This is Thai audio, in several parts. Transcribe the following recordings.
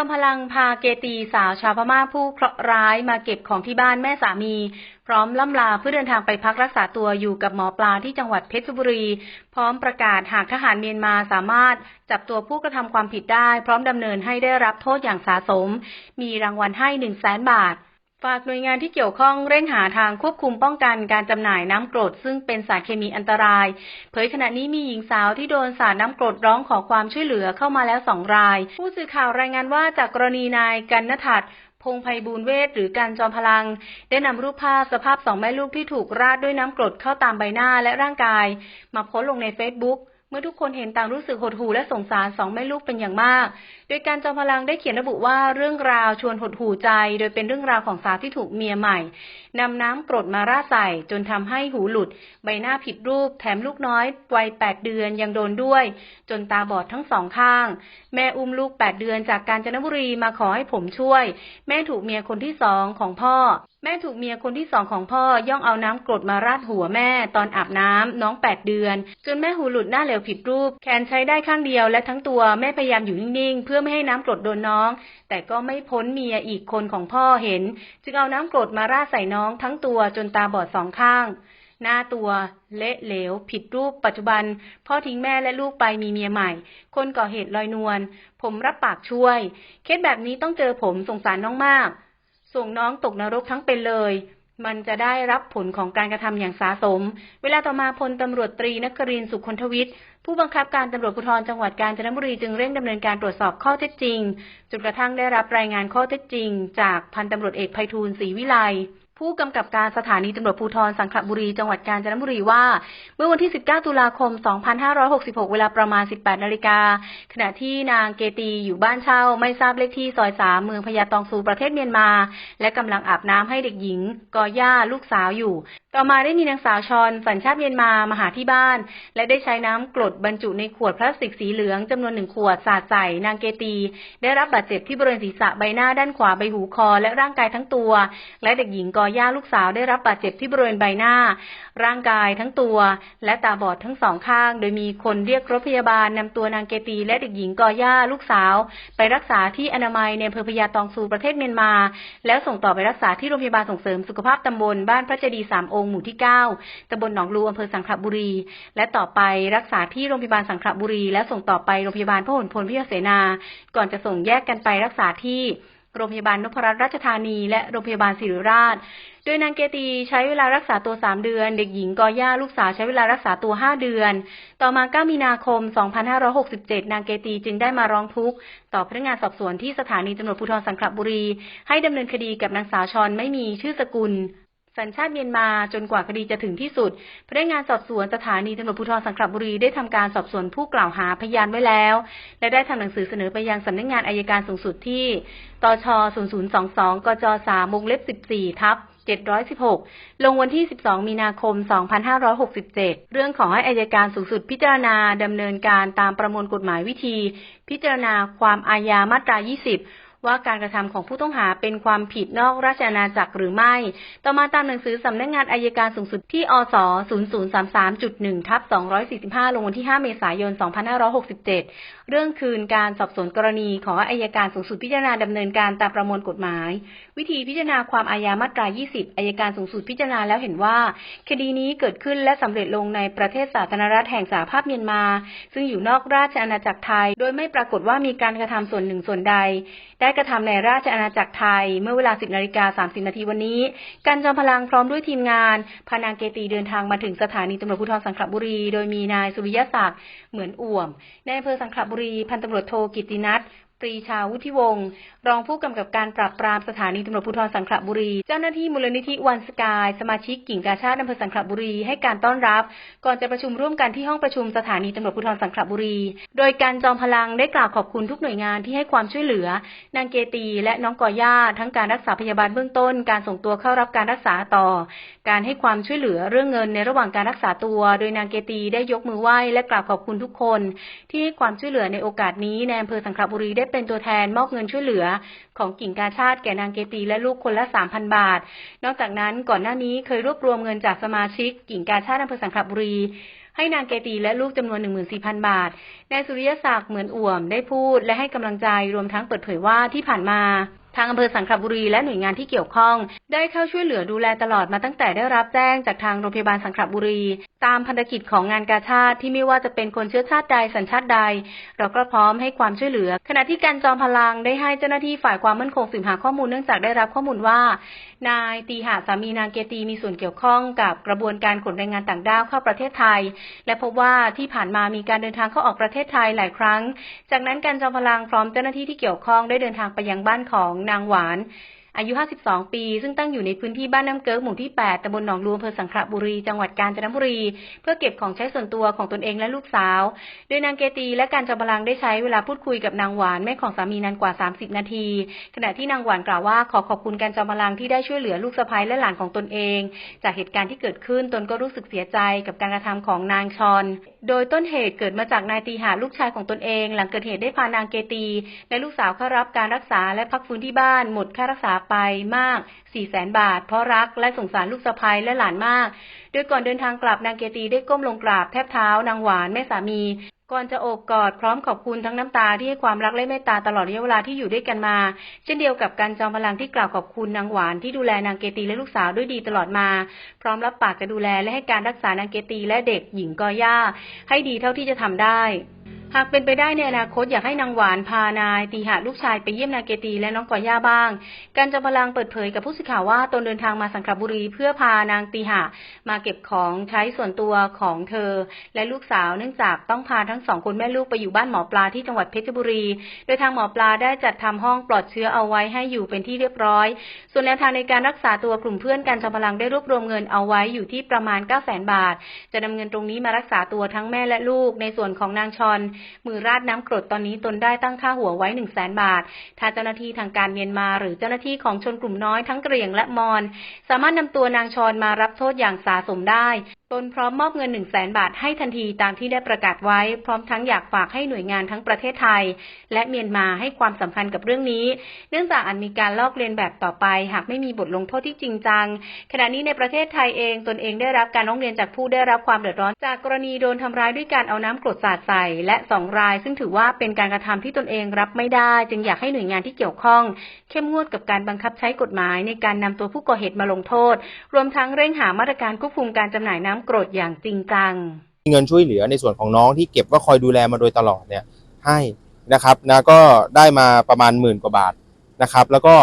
อมพลังพาเกตีสาวชาวพม่าผู้เคราะห์ร้ายมาเก็บของที่บ้านแม่สามี พร้อมล่ำลาเพื่อเดินทางไปพักรักษาตัวอยู่กับหมอปลาที่จังหวัดเพชรบุรี พร้อมประกาศหากทหารเมียนมาสามารถจับตัวผู้กระทำความผิดได้ พร้อมดำเนินให้ได้รับโทษอย่างสาสม มีรางวัลให้หนึ่งแสนบาท ฝากหน่วยงานที่เกี่ยวข้องเร่งหาทางควบคุมป้องกันการจำหน่ายน้ำกรดซึ่งเป็นสารเคมีอันตราย เผยขณะนี้มีหญิงสาวที่โดนสารน้ำกรดร้องขอความช่วยเหลือเข้ามาแล้วสองราย ผู้สื่อข่าวรายงานว่าจากกรณีนายกันนทัศน์พงไพบูลเวทหรือการจอมพลัง ได้นำรูปภาพสภาพสองแม่ลูกที่ถูกราดด้วยน้ำกรดเข้าตามใบหน้าและร่างกาย มาโพสลงในเฟซบุ๊ก เมื่อทุกคนเห็นต่างรู้สึกหดหู่และสงสารสองแม่ลูกเป็นอย่างมาก โดยการจอมพลังได้เขียนระบุว่าเรื่องราวชวนหดหู่ใจ โดยเป็นเรื่องราวของสาวที่ถูกเมียใหม่นำน้ำกรดมาราดใส่จนทำให้หูหลุด ใบหน้าผิดรูป แถมลูกน้อยวัยแปดเดือนยังโดนด้วย จนตาบอดทั้งสองข้าง แม่อุ้มลูกแปดเดือนจากกาญจนบุรีมาขอให้ผมช่วย แม่ถูกเมียคนที่สองของพ่อแม่ถูกเมียคนที่สองของพ่อย่องเอาน้ำกรดมาราดหัวแม่ตอนอาบน้ำน้องแปดเดือน จนแม่หูหลุดหน้าเหลวผิดรูป แขนใช้ได้ข้างเดียวและทั้งตัวแม่พยายามอยู่นิ่งๆ เพื่อไม่ให้น้ำกรดโดนน้อง แต่ก็ไม่พ้นเมียอีกคนของพ่อเห็น จึงเอาน้ำกรดมาราดใส่น้องทั้งตัวจนตาบอดสองข้าง หน้าตัว เละเหลว ผิดรูปปัจจุบัน พ่อทิ้งแม่และลูกไปมีเมียใหม่ คนก่อเหตุลอยนวลผมรับปากช่วย เคสแบบนี้ต้องเจอผมสงสารน้องมาก ส่งน้องตกนรกทั้งเป็นเลยมันจะได้รับผลของการกระทำอย่างสาสม เวลาต่อมาพลตำรวจตรีนครินสุคนทวิทย์ ผู้บังคับการตำรวจภูธรจังหวัดกาญจนบุรีจึงเร่งดำเนินการตรวจสอบข้อเท็จจริง จนกระทั่งได้รับรายงานข้อเท็จจริง จากพันตำรวจเอกไพฑูรย์ศรีวิไลผู้กำกับการสถานีตำรวจภูธรสังขบุรีจังหวัดกาญจนบุรีว่า เมื่อวันที่ 19 ตุลาคม 2566 เวลาประมาณ 18 นาฬิกา ขณะที่นางเกตีอยู่บ้านเช่า ไม่ทราบเลขที่ซอยสามเมืองพญาตองซูประเทศเมียนมา และกำลังอาบน้ำให้เด็กหญิงกอย่าลูกสาวอยู่ ต่อมาได้มีนางสาวชอนสัญชาติเมียนมามาหาที่บ้าน และได้ใช้น้ำกรดบรรจุในขวดพลาสติกสีเหลืองจำนวนหนึ่งขวดสาดใส่นางเกตี ได้รับบาดเจ็บที่บริเวณศีรษะใบหน้าด้านขวาใบหูคอและร่างกายทั้งตัว และเด็กหญิงกอย่าลูกสาวได้รับบาดเจ็บที่บริเวณใบหน้า ร่างกายทั้งตัว และตาบอดทั้งสองข้าง โดยมีคนเรียกรถพยาบาลนำตัวนางเกตี และเด็กหญิงกอย่าลูกสาว ไปรักษาที่อนามัยในอำเภอพญาตองซูประเทศเมียนมา แล้วส่งต่อไปรักษาที่โรงพยาบาลส่งเสริมสุขภาพตำบลบ้านพระเจดีสามโองค์หมู่ที่เก้าตำบลหนองลูอำเภอสังขบุรี และต่อไปรักษาที่โรงพยาบาลสังขบุรี และส่งต่อไปโรงพยาบาลพหลพลพิเศนา ก่อนจะส่งแยกกันไปรักษาที่โรงพยาบาลนพรัตน์ราชธานี และโรงพยาบาลศิริราช โดยนางเกตีใช้เวลารักษาตัว 3 เดือน เด็กหญิงกอย่าลูกสาวใช้เวลารักษาตัว 5 เดือน ต่อมา 9 มีนาคม 2567 นางเกตีจึงได้มาร้องทุกข์ต่อพนักงานสอบสวนที่สถานีตำรวจภูธรสังขบุรี ให้ดำเนินคดีกับนางสาวชอนไม่มีชื่อสกุล สัญชาติเมียนมาจนกว่าคดีจะถึงที่สุด พนักงานสอบสวนสถานีตำรวจภูธรสังขบุรีได้ทำการสอบสวนผู้กล่าวหาพยานไว้แล้ว และได้ทำหนังสือเสนอไปยังสำนักงงานอายการสูงสุดที่ ตช 0022 กจ 3 วงเล็บ 14 ทับ716 ลงวันที่ 12 มีนาคม 2567 เรื่องขอให้อายการสูงสุดพิจารณาดำเนินการตามประมวลกฎหมายวิธี พิจารณาความอาญามาตรา 20 ว่าการกระทำของผู้ต้องหาเป็นความผิดนอกราชอาณาจักรหรือไม่ ต่อมาตามหนังสือสำนักงงานอายการสูงสุดที่อส0033.1ทับ245 ลงวันที่ 5 เมษายน 2567 เรื่องคืนการสอบสวนกรณีขออายการสูงสุดพิจารณาดำเนินการตามประมวลกฎหมาย วิธีพิจารณาความอาญามาตรา 20 อายการสูงสุดพิจารณาแล้วเห็นว่า คดีนี้เกิดขึ้นและสำเร็จลงในประเทศสาธารณรัฐแห่งสหภาพเมียนมา ซึ่งอยู่นอกราชอาณาจักรไทย โดยไม่ปรากฏว่ามีการกระทำส่วนหนึ่งส่วนใด ได้กระทำในราชอาณาจักรไทย เมื่อเวลา 10นาฬิกา30นาทีวันนี้การจอมพลังพร้อมด้วยทีมงานพานางเกตีเดินทางมาถึงสถานีตำรวจภูธรสังขบุรี โดยมีนายสุริยศักดิ์เหมือนอ่วมในอำเภอสังขบุรีพันตำรวจโทกิตินัท ปรีชาวุฒิวงศ์รองผู้กำกับการปราบปรามสถานีตำรวจภูธรสังขละบุรี เจ้าหน้าที่มูลนิธิวันสกาย สมาชิกกิ่งกาชาติอำเภอสังขละบุรีให้การต้อนรับ ก่อนจะประชุมร่วมกันที่ห้องประชุมสถานีตำรวจภูธรสังขละบุรี โดยการจอมพลังได้กล่าวขอบคุณทุกหน่วยงานที่ให้ความช่วยเหลือ นางเกตีและน้องกอย่าทั้งการรักษาพยาบาลเบื้องต้น การส่งตัวเข้ารับการรักษาต่อ การให้ความช่วยเหลือเรื่องเงินในระหว่างการรักษาตัว โดยนางเกตีได้ยกมือไหว้และกล่าวขอบคุณทุกคน ที่ให้ความช่วยเหลือในโอกาสนี้ในอำเภอสังขละบุรีได้เป็นตัวแทนมอบเงินช่วยเหลือ ของกิ่งกาชาติแก่นางเกตีและลูกคนละสามพันบาท นอกจากนั้นก่อนหน้านี้เคยรวบรวมเงินจากสมาชิก กิ่งกาชาติอำเภอสังขบุรีให้นางเกตีและลูกจำนวน 14,000 บาท นายสุริยศักดิ์เหมือนอ่วมได้พูดและให้กำลังใจรวมทั้งเปิดเผยว่าที่ผ่านมา ทางอำเภอสังขบุรีและหน่วยงานที่เกี่ยวข้อง ได้เข้าช่วยเหลือดูแลตลอดมาตั้งแต่ได้รับแจ้งจากทางโรงพยาบาลสังขบุรี ตามพันธกิจของงานกาชาติที่ไม่ว่าจะเป็นคนเชื้อชาติใดสัญชาติใด เราก็พร้อมให้ความช่วยเหลือ ขณะที่การจอมพลังได้ให้เจ้าหน้าที่ฝ่ายความมั่นคงสืบหาข้อมูลเนื่องจากได้รับข้อมูลว่า นายตีหาสามีนางเกตีมีส่วนเกี่ยวข้องกับกระบวนการขนแรงงานต่างด้าวเข้าประเทศไทย และพบว่าที่ผ่านมามีการเดินทางเข้าออกประเทศไทยหลายครั้ง จากนั้นการจอมพลังพร้อมเจ้าหน้าที่ที่เกี่ยวข้องได้เดินทางไปยังบ้านของนางหวาน อายุ 52 ปี ซึ่งตั้งอยู่ในพื้นที่บ้านน้ำเกิกหมู่ที่ 8ตำบลหนองลวงอำเภอสังขละบุรี จังหวัดกาญจนบุรี เพื่อเก็บของใช้ส่วนตัวของตนเองและลูกสาว โดยนางเกตีและการจอมพลังได้ใช้เวลาพูดคุยกับนางหวานแม่ของสามีนานกว่า 30 นาที ขณะที่นางหวานกล่าวว่าขอขอบคุณการจอมพลังที่ได้ช่วยเหลือลูกสะใภ้และหลานของตนเอง จากเหตุการณ์ที่เกิดขึ้นตนก็รู้สึกเสียใจกับการกระทำของนางชอน โดยต้นเหตุเกิดมาจากนายตีหาลูกชายของตนเอง หลังเกิดเหตุได้พานางเกตีและลูกสาวเข้ารับการรักษาและพักฟื้นที่บ้านหมดค่ารักษาไปมาก4 0 0แสนบาท เพราะรักและสงสารลูกสะใภ้และหลานมาก โดยก่อนเดินทางกลับนางเกตีได้ก้มลงกราบแทบเท้านางหวานแม่สามี ก่อนจะโอบกอดพร้อมขอบคุณทั้งน้ำตาที่ให้ความรักและเมตตาตลอดระยะเวลาที่อยู่ด้วยกันมา เช่นเดียวกับการจอมพลังที่กล่าวขอบคุณนางหวานที่ดูแลนางเกตีและลูกสาวด้วยดีตลอดมา พร้อมรับปากจะดูแลและให้การรักษานางเกตีและเด็กหญิงกอย่าให้ดีเท่าที่จะทำได้ หากเป็นไปได้ในอนาคตอยากให้นางหวานพานาย ตีหาลูกชายไปเยี่ยมนางเกตีและน้องกอย่าบ้าง การจอมพลังเปิดเผยกับผู้สื่อข่าวว่าตนเดินทางมาสังขบุรีเพื่อพานางตีหามาเก็บของใช้ส่วนตัวของเธอ และลูกสาวเนื่องจากต้องพาทั้งสองคนแม่ลูกไปอยู่บ้านหมอปลาที่จังหวัดเพชรบุรี โดยทางหมอปลาได้จัดทำห้องปลอดเชื้อเอาไว้ให้อยู่เป็นที่เรียบร้อย ส่วนแนวทางในการรักษาตัวกลุ่มเพื่อนการจอมพลังได้รวบรวมเงินเอาไว้อยู่ที่ประมาณ9 0 0 0 0 0 บาท จะนำเงินตรงนี้มารักษาตัวทั้งแม่และลูกในส่วนของนางชอนมือราดน้ำกรดตอนนี้ตนได้ตั้งค่าหัวไว้1 0 0 0 0แบาท ถ้าเจ้าหน้าที่ทางการเมียนมา หรือเจ้าหน้าที่ของชนกลุ่มน้อยทั้งกะเหรี่ยงและมอญสามารถนำตัวนางชอนมารับโทษอย่างสาสมได้ ตนพร้อมมอบเงิน 1 0 0 0 0แบาทให้ทันทีตามที่ได้ประกาศไว้ พร้อมทั้งอยากฝากให้หน่วยงานทั้งประเทศไทย และเมียนมาให้ความสำคัญกับเรื่องนี้ เนื่องจากอาจมีการลอกเลียนแบบต่อไป หากไม่มีบทลงโทษที่จริงจัง ขณะนี้ในประเทศไทยเอง ตนเองได้รับการร้องเรียนจากผู้ได้รับความเดือดร้อน จากกรณีโดนทำร้ายด้วยการเอาน้ำกรดสาดใส่ และสองราย ซึ่งถือว่าเป็นการกระทำที่ตนเองรับไม่ได้ จึงอยากให้หน่วยงานที่เกี่ยวข้อง เข้มงวดกับการบังคับใช้กฎหมายในการนำตัวผู้ก่อเหตุมาลงโทษ รวมทั้งเร่งหามาตรการควบคุมการจำหน่ายน้ำโกรดอย่างจริงจัง เงินช่วยเหลือในส่วนของน้องที่เก็บว่าคอยดูแลมาโดยตลอดเนี่ยให้นะครับนะก็ได้มาประมาณหมื่นกว่าบาทนะครับ แล้วก็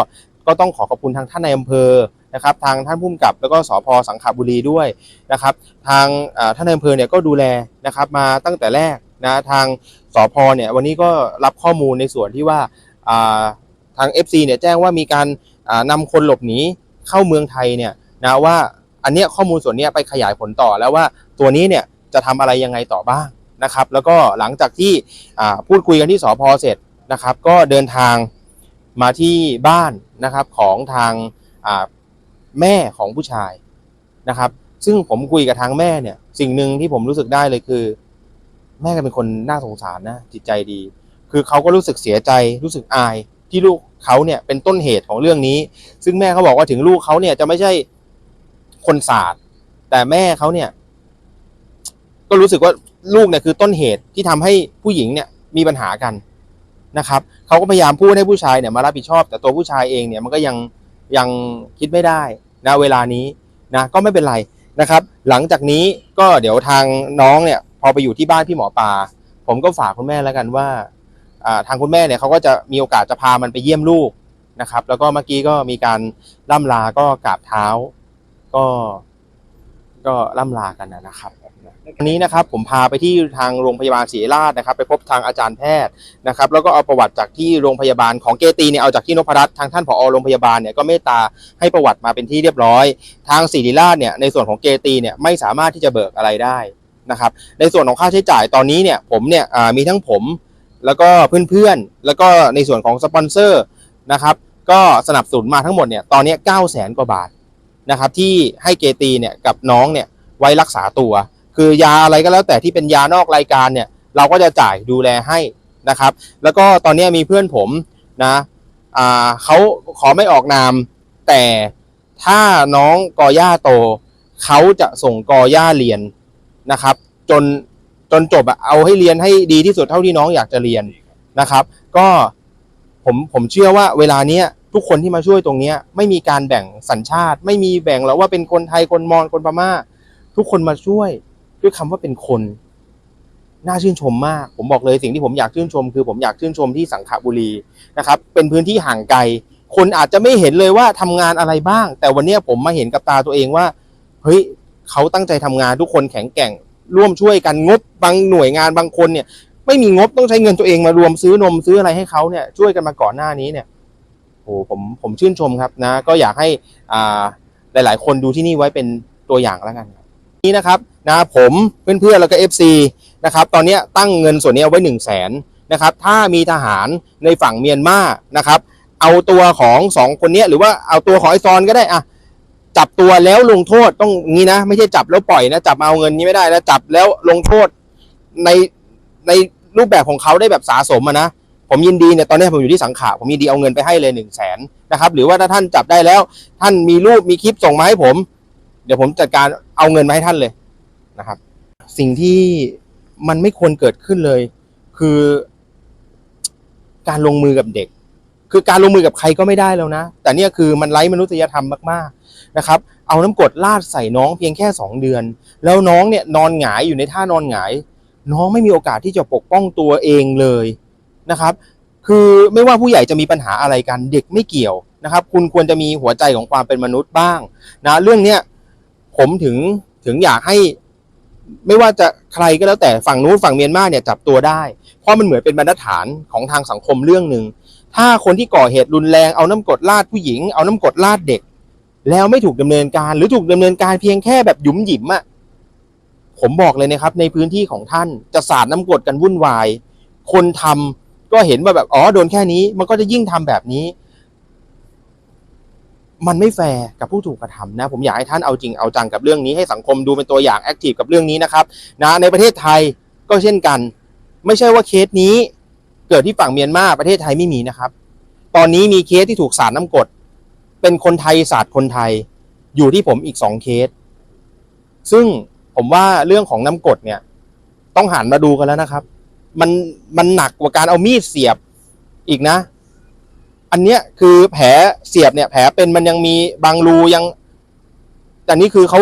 ก็ต้องขอขอบคุณทางท่านในอำเภอนะครับ ทางท่านผู้กำกับแล้วก็สพสังขบุรีด้วยนะครับ ทางอ่าท่านในอำเภอเนี่ยก็ดูแลนะครับมาตั้งแต่แรกนะทางสพเนี่ยวันนี้ก็รับข้อมูลในส่วนที่ว่าอ่าทาง FC เนี่ยแจ้งว่ามีการอ่านำคนหลบหนีเข้าเมืองไทยเนี่ยนะว่า อันเนี้ยข้อมูลส่วนนี้ไปขยายผลต่อแล้วว่าตัวนี้เนี่ยจะทำอะไรยังไงต่อบ้างนะครับ แล้วก็หลังจากที่พูดคุยกันที่สพเสร็จนะครับ ก็เดินทางมาที่บ้านนะครับของทางแม่ของผู้ชายนะครับ ซึ่งผมคุยกับทางแม่เนี่ย สิ่งหนึ่งที่ผมรู้สึกได้เลยคือ แม่ก็เป็นคนน่าสงสารนะจิตใจดี คือเขาก็รู้สึกเสียใจรู้สึกอายที่ลูกเขาเนี่ยเป็นต้นเหตุของเรื่องนี้ ซึ่งแม่เขาบอกว่าถึงลูกเขาเนี่ยจะไม่ใช่ คนศาสตร์ แต่แม่เขาเนี่ย ก็รู้สึกว่าลูกเนี่ยคือต้นเหตุที่ทำให้ผู้หญิงเนี่ยมีปัญหากันนะครับเขาก็พยายามพูดให้ผู้ชายเนี่ยมารับผิดชอบ แต่ตัวผู้ชายเองเนี่ยมันก็ยังยังคิดไม่ได้นะเวลานี้นะก็ไม่เป็นไรนะครับ หลังจากนี้ก็เดี๋ยวทางน้องเนี่ยพอไปอยู่ที่บ้านพี่หมอปลาผมก็ฝากคุณแม่แล้วกันว่าอ่าทางคุณแม่เนี่ยเขาก็จะมีโอกาสจะพามันไปเยี่ยมลูกนะครับ แล้วก็เมื่อกี้ก็มีการล่ำลาก็กราบเท้า ก็ก็ล่ำลากันนะครับวันนี้นะครับผมพาไปที่ทางโรงพยาบาลศรีราชนะครับ ไปพบทางอาจารย์แพทย์นะครับ แล้วก็เอาประวัติจากที่โรงพยาบาลของเกตีเนี่ยเอาจากที่นพรัตน์ทางท่านผอโรงพยาบาลเนี่ยก็เมตตาให้ประวัติมาเป็นที่เรียบร้อย ทางศรีราชเนี่ยในส่วนของเกตีเนี่ยไม่สามารถที่จะเบิกอะไรได้นะครับ ในส่วนของค่าใช้จ่ายตอนนี้เนี่ยผมเนี่ยมีทั้งผมแล้วก็เพื่อนๆ แล้วก็ในส่วนของสปอนเซอร์นะครับก็สนับสนุนมาทั้งหมดเนี่ยตอนนี้9 0 0 0 0 0กว่าบาท นะครับที่ให้เกตีเนี่ยกับน้องเนี่ยไว้รักษาตัว คือยาอะไรก็แล้วแต่ที่เป็นยานอกรายการเนี่ยเราก็จะจ่ายดูแลให้นะครับ แล้วก็ตอนนี้มีเพื่อนผมนะอ่าเขาขอไม่ออกนาม แต่ถ้าน้องกอย่าโตเขาจะส่งกอย่าเรียนนะครับ จนจนจบอะเอาให้เรียนให้ดีที่สุดเท่าที่น้องอยากจะเรียนนะครับ ก็ผมผมเชื่อว่าเวลาเนี้ย ทุกคนที่มาช่วยตรงเนี้ยไม่มีการแบ่งสัญชาติ ไม่มีแบ่งแล้วว่าเป็นคนไทยคนมอญคนพม่า ทุกคนมาช่วยด้วยคำว่าเป็นคนน่าชื่นชมมาก ผมบอกเลยสิ่งที่ผมอยากชื่นชม คือผมอยากชื่นชมที่สังขบุรีนะครับ เป็นพื้นที่ห่างไกล คนอาจจะไม่เห็นเลยว่าทำงานอะไรบ้าง แต่วันนี้ผมมาเห็นกับตาตัวเองว่าเฮ้ยเขาตั้งใจทำงานทุกคนแข็งแกร่ง ร่วมช่วยกันงบบางหน่วยงานบางคนเนี่ย ไม่มีงบต้องใช้เงินตัวเองมารวมซื้อนมซื้ออะไรให้เขาเนี่ยช่วยกันมาก่อนหน้านี้เนี่ย โอ้ผมผมชื่นชมครับนะ ก็อยากให้อ่าหลาย ๆ คนดูที่นี่ไว้เป็นตัวอย่างแล้วกันครับนี่นะครับนะผมเพื่อนๆแล้วก็ FC นะครับตอนนี้ตั้งเงินส่วนนี้เอาไว้หนึ่งแสนนะครับถ้ามีทหารในฝั่งเมียนมานะครับเอาตัวของสองคนนี้หรือว่าเอาตัวของไอซอนก็ได้อะจับตัวแล้วลงโทษต้องงี้นะ ไม่ใช่จับแล้วปล่อยนะ จับมาเอาเงินนี้ไม่ได้นะจับแล้วลงโทษในในรูปแบบของเขาได้แบบสาสมอะนะ ผมยินดีเนี่ยตอนนี้ผมอยู่ที่สังขะผมยินดีเอาเงินไปให้เลยหนึ่งแสนนะครับหรือว่าถ้าท่านจับได้แล้ว ท่านมีรูปมีคลิปส่งมาให้ผม เดี๋ยวผมจัดการเอาเงินมาให้ท่านเลยนะครับ สิ่งที่มันไม่ควรเกิดขึ้นเลย คือ การลงมือกับเด็ก คือการลงมือกับใครก็ไม่ได้แล้วนะ แต่เนี่ยคือมันไร้มนุษยธรรมมากๆนะครับ เอาน้ำกรดลาดใส่น้องเพียงแค่สองเดือน แล้วน้องเนี่ยนอนหงายอยู่ในท่านอนหงาย น้องไม่มีโอกาสที่จะปกป้องตัวเองเลย นะครับ คือไม่ว่าผู้ใหญ่จะมีปัญหาอะไรกันเด็กไม่เกี่ยวนะครับ คุณควรจะมีหัวใจของความเป็นมนุษย์บ้างนะเรื่องเนี้ยผมถึงถึงอยากให้ ไม่ว่าจะใครก็แล้วแต่ฝั่งนู้นฝั่งเมียนมาเนี่ยจับตัวได้ เพราะมันเหมือนเป็นบรรทัดฐานของทางสังคมเรื่องหนึ่งถ้าคนที่ก่อเหตุรุนแรงเอาน้ำกรดลาดผู้หญิงเอาน้ำกรดลาดเด็ก แล้วไม่ถูกดำเนินการหรือถูกดำเนินการเพียงแค่แบบหยุมหยิมอะผมบอกเลยนะครับ ในพื้นที่ของท่านจะสาดน้ำกรดกันวุ่นวาย คนทำ ก็เห็นว่าแบบอ๋อโดนแค่นี้ มันก็จะยิ่งทำแบบนี้ มันไม่แฟร์กับผู้ถูกกระทำนะ ผมอยากให้ท่านเอาจริงเอาจังกับเรื่องนี้ให้สังคมดูเป็นตัวอย่างแอคทีฟกับเรื่องนี้นะครับ นะในประเทศไทยก็เช่นกัน ไม่ใช่ว่าเคสนี้ เกิดที่ฝั่งเมียนมาประเทศไทยไม่มีนะครับ ตอนนี้มีเคสที่ถูกสาดน้ำกด เป็นคนไทยสาดคนไทย อยู่ที่ผมอีกสองเคส ซึ่งผมว่าเรื่องของน้ำกดเนี่ย ต้องหันมาดูกันแล้วนะครับ มันมันหนักกว่าการเอามีดเสียบอีกนะ อันเนี้ยคือแผลเสียบเนี่ย แผลเป็นมันยังมีบางรูยัง แต่นี่คือเขา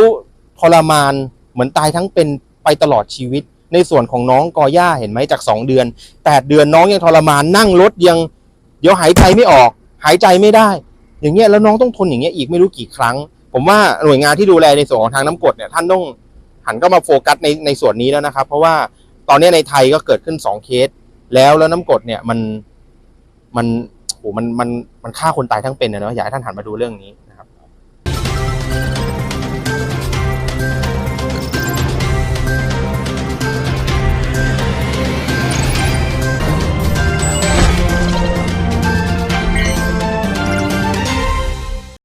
ทรมานเหมือนตายทั้งเป็นไปตลอดชีวิต ในส่วนของน้องกอย่าเห็นไหมจากสองเดือนแปดเดือนน้องยังทรมานนั่งรถยัง เดี๋ยวหายใจไม่ออก หายใจไม่ได้ อย่างเงี้ยแล้วน้องต้องทนอย่างเงี้ยอีกไม่รู้กี่ครั้ง ผมว่าหน่วยงานที่ดูแลในส่วนของทางน้ำกรดเนี่ยท่านต้องหันก็มาโฟกัสในในส่วนนี้แล้วนะครับ เพราะว่า ตอนนี้ในไทยก็เกิดขึ้นสองเคส แล้วแล้วน้ำกรดเนี่ยมันมันโหมันมันมันฆ่าคนตายทั้งเป็นนะเนาะอยากให้ท่านหันมาดูเรื่องนี้